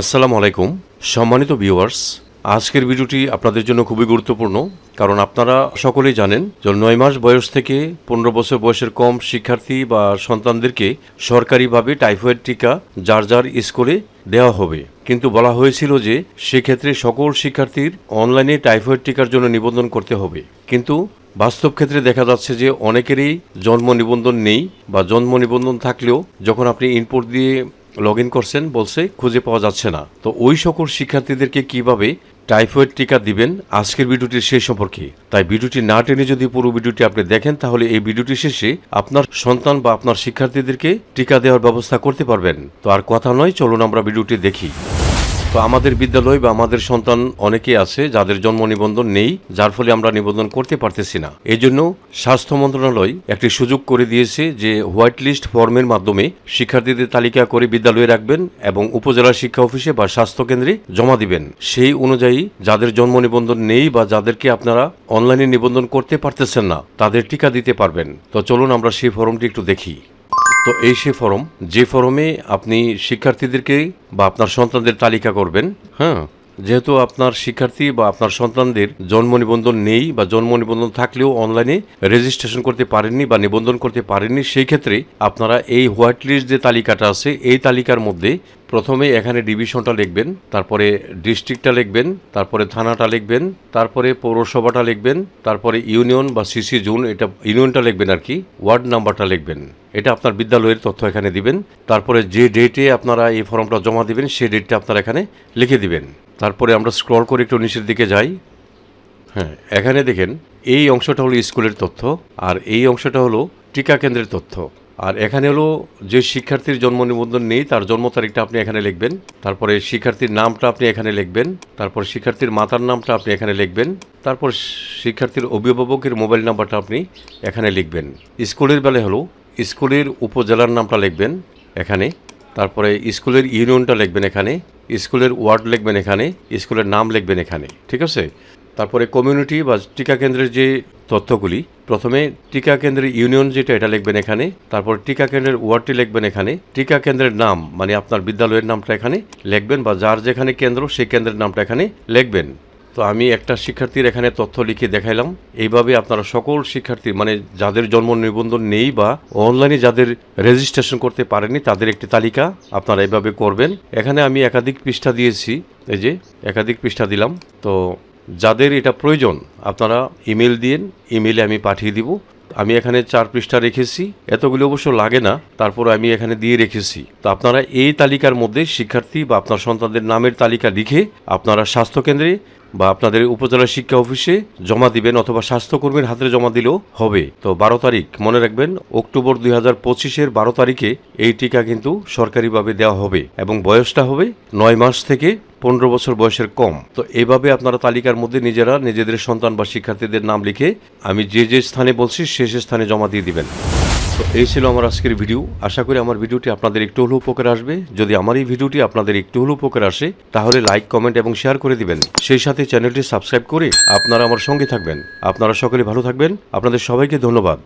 আসসালামু আলাইকুম। সম্মানিত ভিউয়ার্স আজকের ভিডিওটি আপনাদের জন্য খুবই গুরুত্বপূর্ণ, কারণ আপনারা সকলেই জানেন যে নয় মাস বয়স থেকে পনেরো বছর বয়সের কম শিক্ষার্থী বা সন্তানদেরকে সরকারিভাবে টাইফয়েড টিকা যার যার স্কুলে দেওয়া হবে। কিন্তু বলা হয়েছিল যে সেক্ষেত্রে সকল শিক্ষার্থীর অনলাইনে টাইফয়েড টিকার জন্য নিবন্ধন করতে হবে। কিন্তু বাস্তব ক্ষেত্রে দেখা যাচ্ছে যে অনেকেরই জন্ম নিবন্ধন নেই বা জন্ম নিবন্ধন থাকলেও যখন আপনি ইনপুট দিয়ে লগ ইন করছেন বলছে, খুঁজে পাওয়া যাচ্ছে না। তো ওই সকল শিক্ষার্থীদেরকে কীভাবে টাইফয়েড টিকা দিবেন? আজকের ভিডিওটির সেই সম্পর্কে। তাই ভিডিওটি না টেনে যদি পুরো ভিডিওটি আপনি দেখেন, তাহলে এই ভিডিওটি শেষে আপনার সন্তান বা আপনার শিক্ষার্থীদেরকে টিকা দেওয়ার ব্যবস্থা করতে পারবেন। তো আর কথা নয়, চলুন আমরা ভিডিওটি দেখি। তো আমাদের বিদ্যালয় বা আমাদের সন্তান অনেকে আছে যাদের জন্ম নিবন্ধন নেই, যার ফলে আমরা নিবন্ধন করতে পারতেছি না। এই জন্য স্বাস্থ্য মন্ত্রণালয় একটি সুযোগ করে দিয়েছে যে হোয়াইট লিস্ট ফর্মের মাধ্যমে শিক্ষার্থীদের তালিকা করে বিদ্যালয়ে রাখবেন এবং উপজেলা শিক্ষা অফিসে বা স্বাস্থ্য কেন্দ্রে জমা দিবেন। সেই অনুযায়ী যাদের জন্ম নিবন্ধন নেই বা যাদেরকে আপনারা অনলাইনে নিবন্ধন করতে পারতেছেন না, তাদের টিকা দিতে পারবেন। তো চলুন আমরা সেই ফর্মটি একটু দেখি। তো এই সে ফরম যে ফরমে আপনি শিক্ষার্থীদেরকে বা আপনার সন্তানদের তালিকা করবেন হ্যাঁ যেহেতু আপনার শিক্ষার্থী বা আপনার সন্তানদের জন্ম নিবন্ধন নেই বা জন্ম নিবন্ধন থাকলেও অনলাইনে রেজিস্ট্রেশন করতে পারেননি বা নিবন্ধন করতে পারেননি, সেই ক্ষেত্রে আপনারা এই হোয়াইট লিস্ট যে তালিকাটা আছে, এই তালিকার মধ্যে প্রথমে এখানে ডিভিশনটা লিখবেন, তারপরে ডিস্ট্রিক্টটা লিখবেন, তারপরে থানাটা লিখবেন, তারপরে পৌরসভাটা লিখবেন, তারপরে ইউনিয়ন বা সিসি জোন, এটা ইউনিয়নটা লিখবেন আর কি, ওয়ার্ড নাম্বারটা লিখবেন। এটা আপনার বিদ্যালয়ের তথ্য এখানে দিবেন, তারপরে যে ডেটে আপনারা এই ফর্মটা জমা দিবেন, সেই ডেটটা আপনারা এখানে লিখে দিবেন। তারপরে আমরা স্ক্রল করে একটু নিচের দিকে যাই। হ্যাঁ এখানে দেখেন, এই অংশটা হলো স্কুলের তথ্য, আর এই অংশটা হলো টিকা কেন্দ্রের তথ্য। আর এখানে হলো যে শিক্ষার্থীর জন্ম নিবন্ধন নেই, তার জন্ম তারিখটা আপনি এখানে লিখবেন। তারপরে শিক্ষার্থীর নামটা আপনি এখানে লিখবেন। তারপর শিক্ষার্থীর মাতার নামটা আপনি এখানে লিখবেন। তারপর শিক্ষার্থীর অভিভাবকের মোবাইল নাম্বারটা আপনি এখানে লিখবেন। স্কুলের বেলায় হলো স্কুলের উপজেলার নামটা লিখবেন এখানে। তারপরে স্কুলের ইউনিয়নটা লিখবেন এখানে, স্কুলের ওয়ার্ড লিখবেন এখানে, স্কুলের নাম লিখবেন এখানে, ঠিক আছে? তারপরে কমিউনিটি বা টিকা কেন্দ্রের যে তথ্যগুলি, প্রথমে টিকা কেন্দ্রের ইউনিয়ন যেটা, এটা লিখবেন এখানে, তারপর টিকা কেন্দ্রের ওয়ার্ডটি লিখবেন এখানে, টিকা কেন্দ্রের নাম মানে আপনার বিদ্যালয়ের নামটা এখানে লিখবেন বা যার যেখানে কেন্দ্র, সেই কেন্দ্রের নামটা এখানে লিখবেন। তো আমি একটা শিক্ষার্থীর এখানে তথ্য লিখে দেখাইলাম। এইভাবে আপনারা সকল শিক্ষার্থী মানে যাদের জন্ম নিবন্ধন নেই বা অনলাইনে যাদের রেজিস্ট্রেশন করতে পারেনি তাদের একটি তালিকা আপনারা এইভাবে করবেন। এখানে আমি একাধিক পৃষ্ঠা দিয়েছি, এই যে একাধিক পৃষ্ঠা দিলাম। তো যাদের এটা প্রয়োজন, আপনারা ইমেল দিন, ইমেলে আমি পাঠিয়ে দিব। আমি এখানে চার পৃষ্ঠা রেখেছি, এতগুলো অবশ্য লাগে না, তারপর আমি এখানে দিয়ে রেখেছি। তো আপনারা এই তালিকার মধ্যে শিক্ষার্থী বা আপনার সন্তানদের নামের তালিকা লিখে আপনারা স্বাস্থ্যকেন্দ্রে বা আপনাদের উপজেলা শিক্ষা অফিসে জমা দিবেন অথবা স্বাস্থ্যকর্মীর হাতে জমা দিলেও হবে। তো বারো তারিখ, মনে রাখবেন, অক্টোবর দুই হাজার পঁচিশের বারো তারিখে এই টিকা কিন্তু সরকারিভাবে দেওয়া হবে এবং বয়সটা হবে নয় মাস থেকে পনেরো বছর বয়সের কম। তো এইভাবে আপনারা তালিকার মধ্যে নিজেরা নিজেদের সন্তান বা শিক্ষার্থীদের নাম লিখে আমি যে যে স্থানে বলছি সে সে স্থানে জমা দিয়ে দিবেন। এই ছিল আমার আজকের ভিডিও আশা করি আমার ভিডিওটি আপনাদের একটু হলেও উপকার আসবে। যদি আমার এই ভিডিওটি আপনাদের একটু হলেও উপকার আসে, তাহলে লাইক কমেন্ট এবং শেয়ার করে দিবেন। সেই সাথে চ্যানেলটি সাবস্ক্রাইব করে আপনারা আমার সঙ্গে থাকবেন। আপনারা সকলে ভালো থাকবেন। আপনাদের সবাইকে ধন্যবাদ।